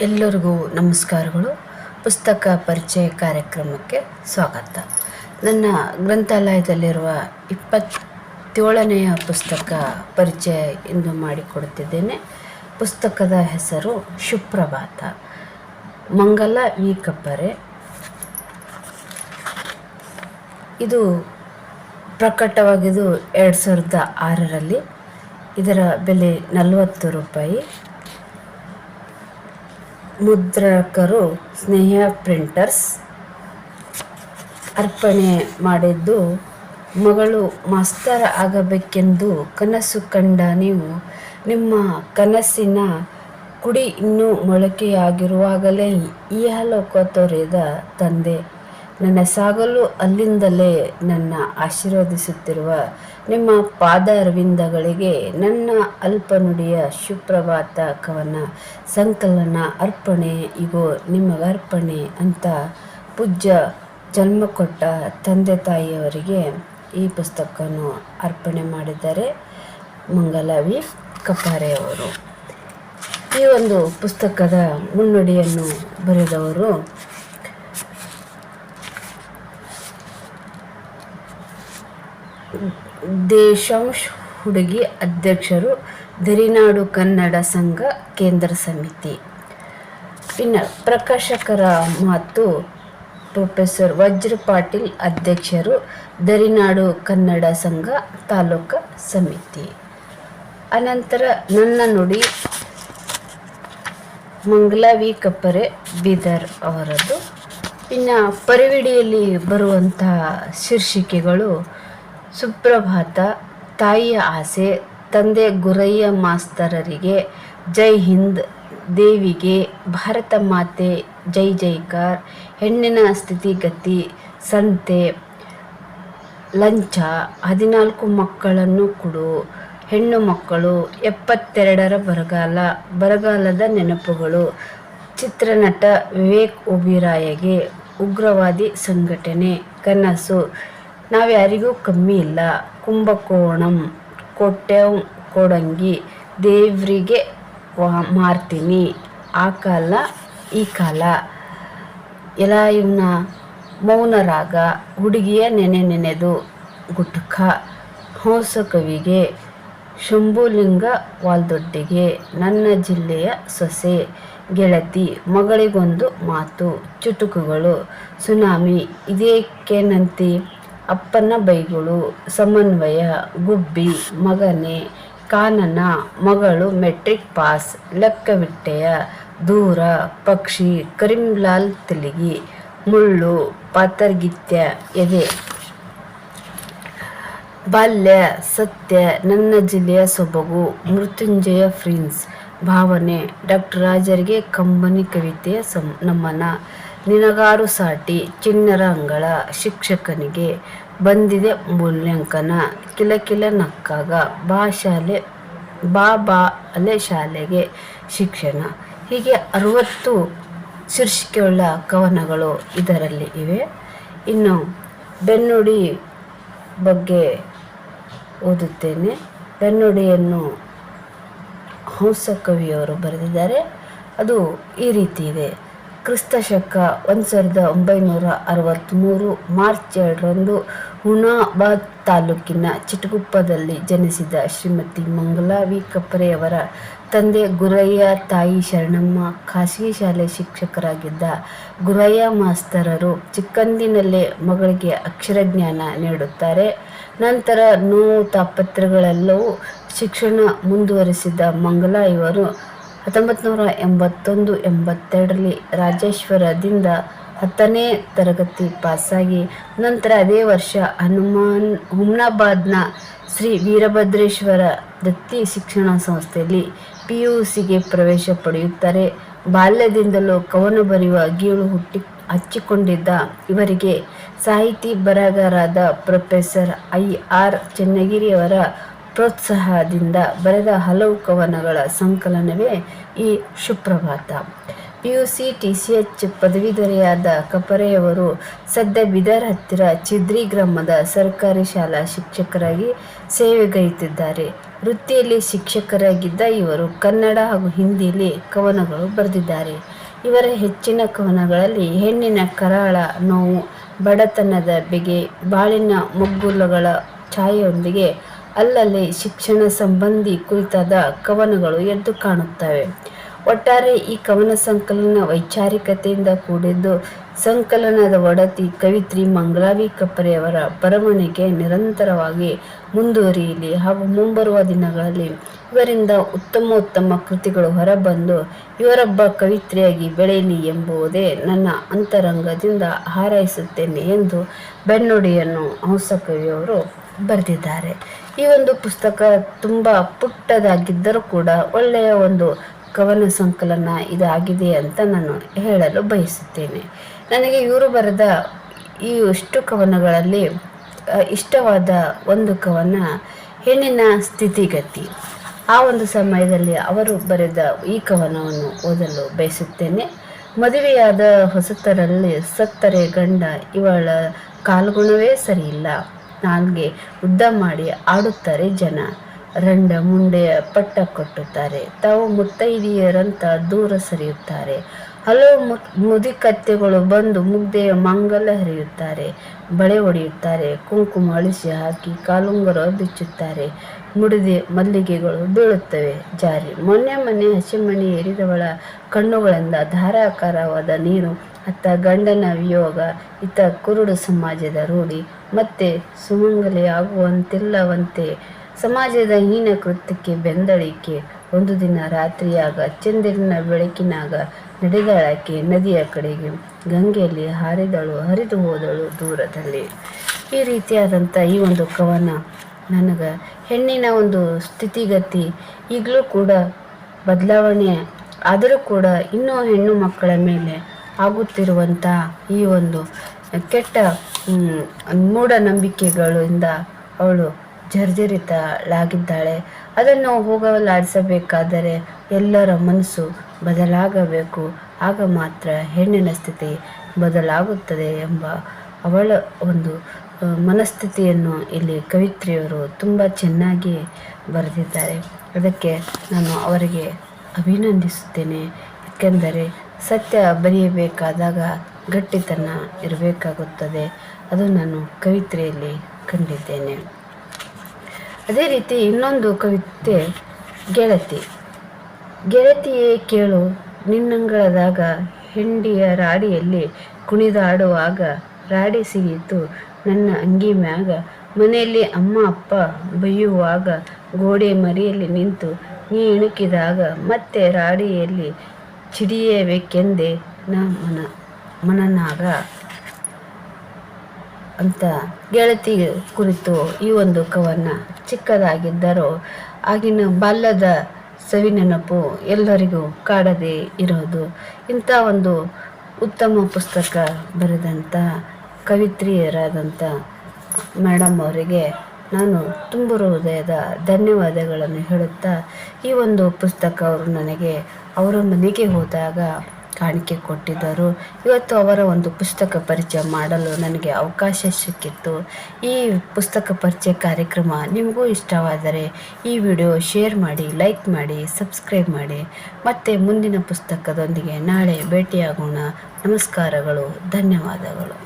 ಎಲ್ಲರಿಗೂ ನಮಸ್ಕಾರಗಳು. ಪುಸ್ತಕ ಪರಿಚಯ ಕಾರ್ಯಕ್ರಮಕ್ಕೆ ಸ್ವಾಗತ. ನನ್ನ ಗ್ರಂಥಾಲಯದಲ್ಲಿರುವ ಇಪ್ಪತ್ತೇಳನೆಯ ಪುಸ್ತಕ ಪರಿಚಯ ಎಂದು ಮಾಡಿಕೊಡುತ್ತಿದ್ದೇನೆ. ಪುಸ್ತಕದ ಹೆಸರು ಸುಪ್ರಭಾತ. ಮಂಗಲ ವಿ ಕಪ್ಪರೆ. ಇದು ಪ್ರಕಟವಾಗಿದ್ದು ಎರಡು ಸಾವಿರದ ಆರರಲ್ಲಿ. ಇದರ ಬೆಲೆ ನಲವತ್ತು ರೂಪಾಯಿ. ಮುದ್ರಕರು, ಸ್ನೇಹ ಪ್ರಿಂಟರ್ಸ್ ಅರ್ಪಣೆ ಮಾಡಿದ್ದು, ಮಗಳು ಮಾಸ್ತರ ಆಗಬೇಕೆಂದು ಕನಸು ಕಂಡ ನೀವು, ನಿಮ್ಮ ಕನಸಿನ ಕುಡಿ ಇನ್ನೂ ಮೊಳಕೆಯಾಗಿರುವಾಗಲೇ ಇಹಲೋಕ ತೊರೆದ ತಂದೆ. ನನ್ನ ಸಾಗಲು ಅಲ್ಲಿಂದಲೇ ನನ್ನ ಆಶೀರ್ವದಿಸುತ್ತಿರುವ ನಿಮ್ಮ ಪಾದ ಅರವಿಂದಗಳಿಗೆ ನನ್ನ ಅಲ್ಪ ನುಡಿಯ ಸುಪ್ರಭಾತ ಕವನ ಸಂಕಲನ ಅರ್ಪಣೆ, ಇಗೋ ನಿಮಗರ್ಪಣೆ ಅಂತ ಪೂಜ್ಯ ಜನ್ಮ ಕೊಟ್ಟ ತಂದೆ ತಾಯಿಯವರಿಗೆ ಈ ಪುಸ್ತಕವನ್ನು ಅರ್ಪಣೆ ಮಾಡಿದ್ದಾರೆ ಮಂಗಲವಿ ಕಪಾರೆಯವರು ಈ ಒಂದು ಪುಸ್ತಕದ ಮುನ್ನುಡಿಯನ್ನು ಬರೆದವರು ದೇಶಾಂಶ್ ಹುಡುಗಿ ಅಧ್ಯಕ್ಷರು, ದರಿನಾಡು ಕನ್ನಡ ಸಂಘ ಕೇಂದ್ರ ಸಮಿತಿ. ಇನ್ನು ಪ್ರಕಾಶಕರ ಮಾತು, ಪ್ರೊಫೆಸರ್ ವಜ್ರ ಪಾಟೀಲ್ ಅಧ್ಯಕ್ಷರು, ದರಿನಾಡು ಕನ್ನಡ ಸಂಘ ತಾಲೂಕು ಸಮಿತಿ. ಅನಂತರ ನನ್ನ ನುಡಿ ಮಂಗ್ಲಾವಿ ಕಪ್ಪರೆ ಬೀದರ್ ಅವರದ್ದು ಇನ್ನು ಪರಿವಿಡಿಯಲ್ಲಿ ಬರುವಂತಹ ಶೀರ್ಷಿಕೆಗಳು ಸುಪ್ರಭಾತ, ತಾಯಿಯ ಆಸೆ, ತಂದೆ ಗುರಯ್ಯ ಮಾಸ್ತರರಿಗೆ ಜೈ ಹಿಂದ್, ದೇವಿಗೆ ಭಾರತ ಮಾತೆ, ಜೈ ಜೈಕಾರ್, ಹೆಣ್ಣಿನ ಸ್ಥಿತಿಗತಿ ಸಂತೆ, ಲಂಚ, ಹದಿನಾಲ್ಕು ಮಕ್ಕಳನ್ನು ಕೊಡು, ಹೆಣ್ಣು ಮಕ್ಕಳು ಎಪ್ಪತ್ತೆರಡರ ಬರಗಾಲ, ಬರಗಾಲದ ನೆನಪುಗಳು, ಚಿತ್ರನಟ ವಿವೇಕ್ ಒಬಿರಾಯಗೆ ಉಗ್ರವಾದಿ ಸಂಘಟನೆ, ಕನಸು ನಾವ್ಯಾರಿಗೂ ಕಮ್ಮಿ ಇಲ್ಲ. ಕುಂಭಕೋಣಂ ಕೊಟ್ಟೆವ್ ಕೊಡಂಗಿ ದೇವ್ರಿಗೆ ಮಾರ್ತೀನಿ. ಆ ಕಾಲ, ಈ ಕಾಲ. ಎಲ್ಲ ಇವನ ಮೌನ ರಾಗ ಹುಡುಗಿಯ ನೆನೆ ನೆನೆದು ಗುಟ್ಕ, ಹೊಸ ಕವಿಗೆ, ಶಂಭುಲಿಂಗ ವಾಲ್ದೊಡ್ಡಿಗೆ, ನನ್ನ ಜಿಲ್ಲೆಯ ಸೊಸೆ, ಗೆಳತಿ, ಮಗಳಿಗೊಂದು ಮಾತು, ಚುಟುಕುಗಳು. ಸುನಾಮಿ ಇದೇಕೇನಂತಿ ಅಪ್ಪನ ಬೈಗಳು, ಸಮನ್ವಯ, ಗುಬ್ಬಿ, ಮಗನೆ, ಕಾನನ, ಮಗಳು ಮೆಟ್ರಿಕ್ ಪಾಸ್, ಲೆಕ್ಕವಿಟ್ಟೆಯ, ದೂರ, ಪಕ್ಷಿ, ಕರೀಂಲಾಲ್ ತೆಲಿಗಿ, ಮುಳ್ಳು, ಪಾತರ್ಗಿತ್ಯ, ಎದೆ. ಬಾಲ್ಯ, ಸತ್ಯ, ನನ್ನ ಜಿಲ್ಲೆಯ ಸೊಬಗು, ಮೃತ್ಯುಂಜಯ ಫ್ರಿನ್ಸ್. ಭಾವನೆ. ಡಾಕ್ಟರ್ ರಾಜರಿಗೆ ಕಂಬನಿ ಕವಿತೆಯ ಸಂ, ನಮನ. ನಿನಗಾರು ಸಾಟಿ ಚಿನ್ನರ ಅಂಗಳ, ಶಿಕ್ಷಕನಿಗೆ ಬಂದಿದೆ ಮೂಲ್ಯಾಂಕನ ಕಿಲಕಿಲ ನಕ್ಕಾಗ, ಬಾ ಶಾಲೆ, ಬಾ ಬಾ ಅಲೆ ಶಾಲೆಗೆ ಶಿಕ್ಷಣ. ಹೀಗೆ ಅರುವತ್ತು ಶೀರ್ಷಿಕೆಯುಳ್ಳ ಕವನಗಳು ಇದರಲ್ಲಿ ಇವೆ. ಇನ್ನು ಬೆನ್ನುಡಿ ಬಗ್ಗೆ ಓದುತ್ತೇನೆ. ಬೆನ್ನುಡಿಯನ್ನು ಹಂಸ ಕವಿಯವರು ಬರೆದಿದ್ದಾರೆ. ಅದು ಈ ರೀತಿ ಇದೆ. ಕ್ರಿಸ್ತ ಶಕ ಒಂದು ಸಾವಿರದ ಒಂಬೈನೂರ ಅರವತ್ತ್ಮೂರು ಮಾರ್ಚ್ ಎರಡರಂದು ಹುಣಾಬಾದ್ ತಾಲೂಕಿನ ಚಿಟಗುಪ್ಪದಲ್ಲಿ ಜನಿಸಿದ ಶ್ರೀಮತಿ ಮಂಗಲಾ ವಿ ಕಪ್ಪರೆಯವರ ತಂದೆ ಗುರಯ್ಯ ತಾಯಿ ಶರಣಮ್ಮ ಖಾಸಗಿ ಶಾಲೆ ಶಿಕ್ಷಕರಾಗಿದ್ದ ಗುರಯ್ಯ ಮಾಸ್ತರರು ಚಿಕ್ಕಂದಿನಲ್ಲೇ ಮಗಳಿಗೆ ಅಕ್ಷರ ಜ್ಞಾನ ನೀಡುತ್ತಾರೆ. ನಂತರ ನೋವು ತಾಪತ್ರಗಳೆಲ್ಲವೂ ಶಿಕ್ಷಣ ಮುಂದುವರಿಸಿದ ಮಂಗಲಾ ಇವರು ಹತ್ತೊಂಬತ್ತು ನೂರ ಎಂಬತ್ತೊಂದು ಎಂಬತ್ತೆರಡರಲ್ಲಿ ರಾಜೇಶ್ವರದಿಂದ ಹತ್ತನೇ ತರಗತಿ ಪಾಸಾಗಿ ನಂತರ ಅದೇ ವರ್ಷ ಹನುಮಾನ್ ಹುಮ್ನಾಬಾದ್ನ ಶ್ರೀ ವೀರಭದ್ರೇಶ್ವರ ದತ್ತಿ ಶಿಕ್ಷಣ ಸಂಸ್ಥೆಯಲ್ಲಿ ಪಿ ಯು ಸಿಗೆ ಪ್ರವೇಶ ಪಡೆಯುತ್ತಾರೆ. ಬಾಲ್ಯದಿಂದಲೂ ಕವನ ಬರೆಯುವ ಗೀಳು ಹುಟ್ಟಿ ಹಚ್ಚಿಕೊಂಡಿದ್ದ ಇವರಿಗೆ ಸಾಹಿತಿ ಬರಹಗಾರರಾದ ಪ್ರೊಫೆಸರ್ ಐ ಆರ್ ಚೆನ್ನಗಿರಿಯವರ ಪ್ರೋತ್ಸಾಹದಿಂದ ಬರೆದ ಹಲವು ಕವನಗಳ ಸಂಕಲನವೇ ಈ Suprabhata. P U C T C H ಪದವೀಧರೆಯಾದ ಕಪರೆಯವರು ಸದ್ಯ ಬಿದರ್ ಹತ್ತಿರ ಚಿದ್ರಿ ಗ್ರಾಮದ ಸರ್ಕಾರಿ ಶಾಲಾ ಶಿಕ್ಷಕರಾಗಿ ಸೇವೆಗೈಯುತ್ತಿದ್ದಾರೆ ವೃತ್ತಿಯಲ್ಲಿ ಶಿಕ್ಷಕರಾಗಿದ್ದ ಇವರು ಕನ್ನಡ ಹಾಗೂ ಹಿಂದಿಯಲ್ಲಿ ಕವನಗಳು ಬರೆದಿದ್ದಾರೆ. ಇವರ ಹೆಚ್ಚಿನ ಕವನಗಳಲ್ಲಿ ಹೆಣ್ಣಿನ ಕರಾಳ ನೋವು, ಬಡತನದ ಬೆಗೆ, ಬಾಳಿನ ಮಗ್ಗುಲಗಳ ಛಾಯೆಯೊಂದಿಗೆ ಅಲ್ಲಲ್ಲಿ ಶಿಕ್ಷಣ ಸಂಬಂಧಿ ಕುರಿತಾದ ಕವನಗಳು ಎದ್ದು ಕಾಣುತ್ತವೆ. ಒಟ್ಟಾರೆ ಈ ಕವನ ಸಂಕಲನ ವೈಚಾರಿಕತೆಯಿಂದ ಕೂಡಿದ್ದು ಸಂಕಲನದ ಒಡತಿ ಕವಿತ್ರಿ ಮಂಗಳಾವಿ ಕಪ್ಪರೆಯವರ ಬರವಣಿಗೆ ನಿರಂತರವಾಗಿ ಮುಂದುವರಿಯಲಿ ಹಾಗೂ ಮುಂಬರುವ ದಿನಗಳಲ್ಲಿ ಇವರಿಂದ ಉತ್ತಮ ಉತ್ತಮ ಕೃತಿಗಳು ಹೊರಬಂದು ಇವರೊಬ್ಬ ಕವಿತ್ರಿಯಾಗಿ ಬೆಳೆಯಲಿ ಎಂಬುವುದೇ ನನ್ನ ಅಂತರಂಗದಿಂದ ಹಾರೈಸುತ್ತೇನೆ ಎಂದು ಬೆನ್ನುಡಿಯನ್ನು ಹಂಸಕವಿಯವರು ಬರೆದಿದ್ದಾರೆ. ಈ ಒಂದು ಪುಸ್ತಕ ತುಂಬ ಪುಟ್ಟದಾಗಿದ್ದರೂ ಕೂಡ ಒಳ್ಳೆಯ ಒಂದು ಕವನ ಸಂಕಲನ ಇದಾಗಿದೆ ಅಂತ ನಾನು ಹೇಳಲು ಬಯಸುತ್ತೇನೆ. ನನಗೆ ಇವರು ಬರೆದ ಈ ಇಷ್ಟು ಕವನಗಳಲ್ಲಿ ಇಷ್ಟವಾದ ಒಂದು ಕವನ ಹೆಣ್ಣಿನ ಸ್ಥಿತಿಗತಿ ಆ ಒಂದು ಸಮಯದಲ್ಲಿ ಅವರು ಬರೆದ ಈ ಕವನವನ್ನು ಓದಲು ಬಯಸುತ್ತೇನೆ. ಮದುವೆಯಾದ ಹೊಸತರಲ್ಲಿ ಸತ್ತರೆ ಗಂಡ, ಇವಳ ಕಾಲ್ಗುಣವೇ ಸರಿಯಿಲ್ಲ. ನಾಲ್ಗೆ ಉದ್ದ ಮಾಡಿ ಆಡುತ್ತಾರೆ ಜನ. ರಂಡ ಮುಂಡೆ ಪಟ್ಟ ಕಟ್ಟುತ್ತಾರೆ. ತಾವು ಮುತ್ತೈದೆಯರಂತ ದೂರ ಸರಿಯುತ್ತಾರೆ. ಹಲವು ಮು ಮುದಿಕತ್ತೆಗಳು ಬಂದು ಮುಗ್ದೆಯ ಮಂಗಲ ಹರಿಯುತ್ತಾರೆ. ಬಳೆ ಒಡೆಯುತ್ತಾರೆ. ಕುಂಕುಮ ಅಳಿಸಿ ಹಾಕಿ ಕಾಲುಂಗರ ಬಿಚ್ಚುತ್ತಾರೆ. ಮುಡಿದೆ ಮಲ್ಲಿಗೆಗಳು ಬೀಳುತ್ತವೆ. ಜಾರಿ. ಮೊನ್ನೆ ಮೊನ್ನೆ ಹಸಿಮಣಿ ಏರಿದವಳ ಕಣ್ಣುಗಳಿಂದ ಧಾರಾಕಾರವಾದ ನೀರು ಅತ್ತ ಗಂಡನ ವಿಯೋಗ, ಇತ್ತ ಕುರುಡು ಸಮಾಜದ ರೂಢಿ. ಮತ್ತೆ ಸುಮಂಗಲಿ ಆಗುವಂತಿಲ್ಲವಂತೆ ಸಮಾಜದ ಹೀನ ಕೃತ್ಯಕ್ಕೆ ಬೆಂದಳಿಕೆ. ಒಂದು ದಿನ ರಾತ್ರಿಯಾಗ ಚಂದಿರನ ಬೆಳಕಿನಾಗ ನಡೆದಾಳಕ್ಕೆ ನದಿಯ ಕಡೆಗೆ. ಗಂಗೆಯಲ್ಲಿ ಹಾರಿದಳು, ಹರಿದು ಹೋದಳು ದೂರದಲ್ಲಿ. ಈ ರೀತಿಯಾದಂಥ ಈ ಒಂದು ಕವನ ನನಗೆ ಹೆಣ್ಣಿನ ಒಂದು ಸ್ಥಿತಿಗತಿ ಈಗಲೂ ಕೂಡ ಬದಲಾವಣೆ, ಆದರೂ ಕೂಡ ಇನ್ನೂ ಹೆಣ್ಣು ಮಕ್ಕಳ ಮೇಲೆ ಆಗುತ್ತಿರುವಂಥ ಈ ಒಂದು ಕೆಟ್ಟ ಮೂಢನಂಬಿಕೆಗಳಿಂದ ಅವಳು ಜರ್ಜರಿತಳಾಗಿದ್ದಾಳೆ. ಅದನ್ನು ಹೋಗಲಾಡಿಸಬೇಕಾದರೆ ಎಲ್ಲರ ಮನಸ್ಸು ಬದಲಾಗಬೇಕು. ಆಗ ಮಾತ್ರ ಹೆಣ್ಣಿನ ಸ್ಥಿತಿ ಬದಲಾಗುತ್ತದೆ ಎಂಬ ಅವಳ ಒಂದು ಮನಸ್ಥಿತಿಯನ್ನು ಇಲ್ಲಿ ಕವಿತ್ರಿಯವರು ತುಂಬ ಚೆನ್ನಾಗಿ ಬರೆದಿದ್ದಾರೆ. ಅದಕ್ಕೆ ನಾನು ಅವರಿಗೆ ಅಭಿನಂದಿಸುತ್ತೇನೆ. ಏಕೆಂದರೆ ಸತ್ಯ ಬರೆಯಬೇಕಾದಾಗ ಗಟ್ಟಿತನ ಇರಬೇಕಾಗುತ್ತದೆ. ಅದು ನಾನು ಕವಿತ್ರೆಯಲ್ಲಿ ಕಂಡಿದ್ದೇನೆ. ಅದೇ ರೀತಿ ಇನ್ನೊಂದು ಕವಿತೆ, ಗೆಳತಿ. ಗೆಳತಿಯೇ ಕೇಳು, ನಿನ್ನಂಗಳದಾಗ ಹೆಂಡಿಯ ರಾಡಿಯಲ್ಲಿ ಕುಣಿದಾಡುವಾಗ ರಾಡಿ ಸಿಗಿತು ನನ್ನ ಅಂಗಿ ಮ್ಯಾಗ. ಮನೆಯಲ್ಲಿ ಅಮ್ಮ, ಅಪ್ಪ ಬೈಯುವಾಗ ಗೋಡೆ ಮರಿಯಲ್ಲಿ ನಿಂತು ನೀ ಇಣುಕಿದಾಗ ಮತ್ತೆ ರಾಡಿಯಲ್ಲಿ ಚಿಡಿಯಬೇಕೆಂದೆ ನಾ ಮನ, ಮನನಾಗ ಅಂತ ಗೆಳತಿ ಕುರಿತು ಈ ಒಂದು ಕವನ ಚಿಕ್ಕದಾಗಿದ್ದರೂ ಆಗಿನ ಬಾಲ್ಯದ ಸವಿ ನೆನಪು ಎಲ್ಲರಿಗೂ ಕಾಡದೇ ಇರೋದು. ಇಂಥ ಒಂದು ಉತ್ತಮ ಪುಸ್ತಕ ಬರೆದಂಥ ಕವಿತ್ರಿಯರಾದಂಥ ಮೇಡಮ್ ಅವರಿಗೆ ನಾನು ತುಂಬ ಹೃದಯದ ಧನ್ಯವಾದಗಳನ್ನು ಹೇಳುತ್ತಾ ಈ ಒಂದು ಪುಸ್ತಕ ಅವರು ನನಗೆ ಅವರ ಮನೆಗೆ ಹೋದಾಗ ಕಾಣಿಕೆ ಕೊಟ್ಟಿದ್ದರು. ಇವತ್ತು ಅವರ ಒಂದು ಪುಸ್ತಕ ಪರಿಚಯ ಮಾಡಲು ನನಗೆ ಅವಕಾಶ ಸಿಕ್ಕಿತ್ತು. ಈ ಪುಸ್ತಕ ಪರಿಚಯ ಕಾರ್ಯಕ್ರಮ ನಿಮಗೂ ಇಷ್ಟವಾದರೆ ಈ ವಿಡಿಯೋ ಶೇರ್ ಮಾಡಿ, ಲೈಕ್ ಮಾಡಿ, ಸಬ್ಸ್ಕ್ರೈಬ್ ಮಾಡಿ. ಮತ್ತೆ ಮುಂದಿನ ಪುಸ್ತಕದೊಂದಿಗೆ ನಾಳೆ ಭೇಟಿಯಾಗೋಣ. ನಮಸ್ಕಾರಗಳು, ಧನ್ಯವಾದಗಳು.